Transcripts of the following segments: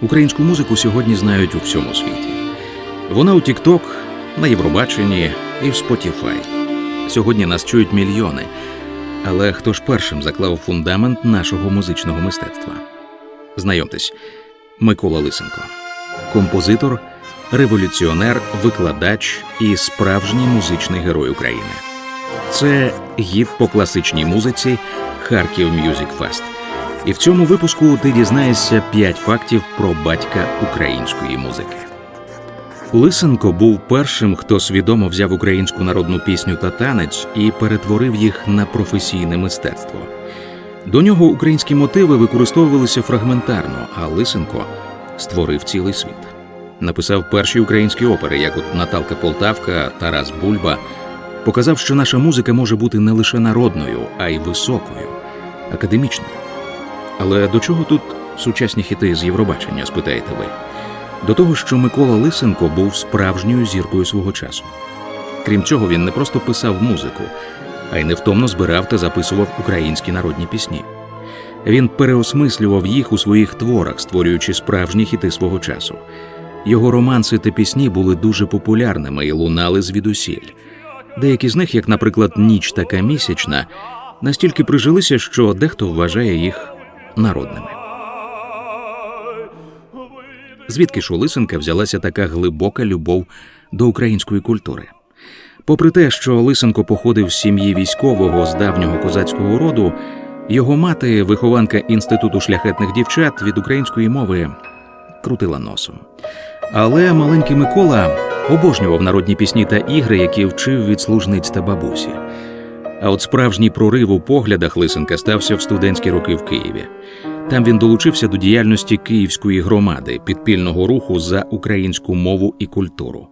Українську музику сьогодні знають у всьому світі. Вона у TikTok, на Євробаченні і в Spotify. Сьогодні нас чують мільйони. Але хто ж першим заклав фундамент нашого музичного мистецтва? Знайомтесь, Микола Лисенко, композитор, революціонер, викладач і справжній музичний герой України. Це гід по класичній музиці Харків Мюзик Фест. І в цьому випуску ти дізнаєшся 5 фактів про батька української музики. Лисенко був першим, хто свідомо взяв українську народну пісню та танець і перетворив їх на професійне мистецтво. До нього українські мотиви використовувалися фрагментарно, а Лисенко створив цілий світ. Написав перші українські опери, як от Наталка Полтавка, Тарас Бульба. Показав, що наша музика може бути не лише народною, а й високою, академічною. Але до чого тут сучасні хіти з Євробачення, спитаєте ви? До того, що Микола Лисенко був справжньою зіркою свого часу. Крім цього, він не просто писав музику, а й невтомно збирав та записував українські народні пісні. Він переосмислював їх у своїх творах, створюючи справжні хіти свого часу. Його романси та пісні були дуже популярними і лунали звідусіль. Деякі з них, як, наприклад, Ніч така місячна, настільки прижилися, що дехто вважає їх народними. Звідки ж у Лисенка взялася така глибока любов до української культури? Попри те, що Лисенко походив з сім'ї військового з давнього козацького роду, його мати, вихованка інституту шляхетних дівчат від української мови, крутила носом. Але маленький Микола обожнював народні пісні та ігри, які вчив від служниць та бабусі. А от справжній прорив у поглядах Лисенка стався в студентські роки в Києві. Там він долучився до діяльності Київської громади, підпільного руху за українську мову і культуру.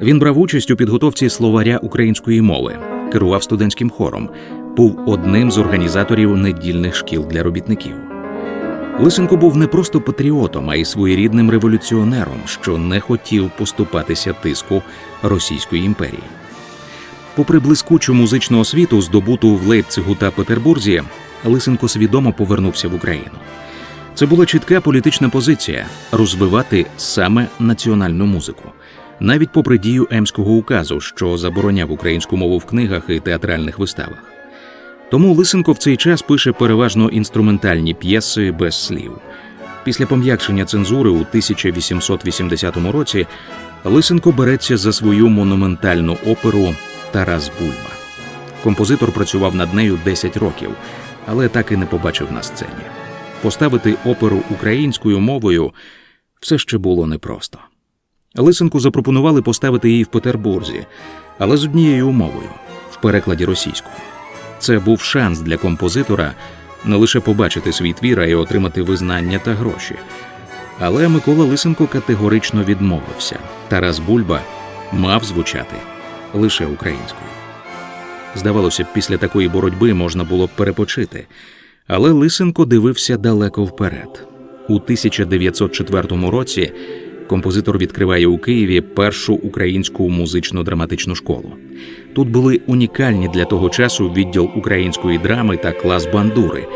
Він брав участь у підготовці словаря української мови, керував студентським хором, був одним з організаторів недільних шкіл для робітників. Лисенко був не просто патріотом, а й своєрідним революціонером, що не хотів поступатися тиску Російської імперії. Попри блискучу музичну освіту, здобуту в Лейпцигу та Петербурзі, Лисенко свідомо повернувся в Україну. Це була чітка політична позиція розвивати саме національну музику, навіть попри дію Емського указу, що забороняв українську мову в книгах і театральних виставах. Тому Лисенко в цей час пише переважно інструментальні п'єси без слів. Після пом'якшення цензури у 1880 році Лисенко береться за свою монументальну оперу Тарас Бульба. Композитор працював над нею 10 років, але так і не побачив на сцені. Поставити оперу українською мовою все ще було непросто. Лисенку запропонували поставити її в Петербурзі, але з однією умовою в перекладі російською. Це був шанс для композитора не лише побачити свій твір, а й отримати визнання та гроші. Але Микола Лисенко категорично відмовився. Тарас Бульба мав звучати лише українською. Здавалося б, після такої боротьби можна було б перепочити. Але Лисенко дивився далеко вперед. У 1904 році композитор відкриває у Києві першу українську музично-драматичну школу. Тут були унікальні для того часу відділ української драми та клас бандури,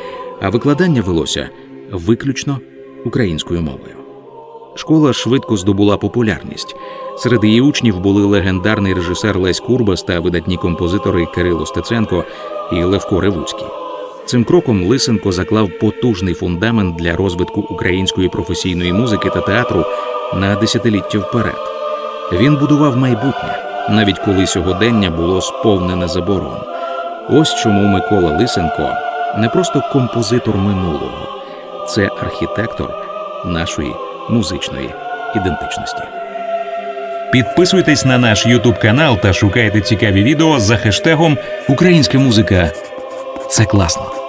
а викладання велося виключно українською мовою. Школа швидко здобула популярність. Серед її учнів були легендарний режисер Лесь Курбас та видатні композитори Кирило Стеценко і Левко Ревуцький. Цим кроком Лисенко заклав потужний фундамент для розвитку української професійної музики та театру на десятиліття вперед. Він будував майбутнє, навіть коли сьогодення було сповнене заборон. Ось чому Микола Лисенко не просто композитор минулого, це архітектор нашої музичної ідентичності. Підписуйтесь на наш Ютуб канал та шукайте цікаві відео за хештегом Українська музика це класно.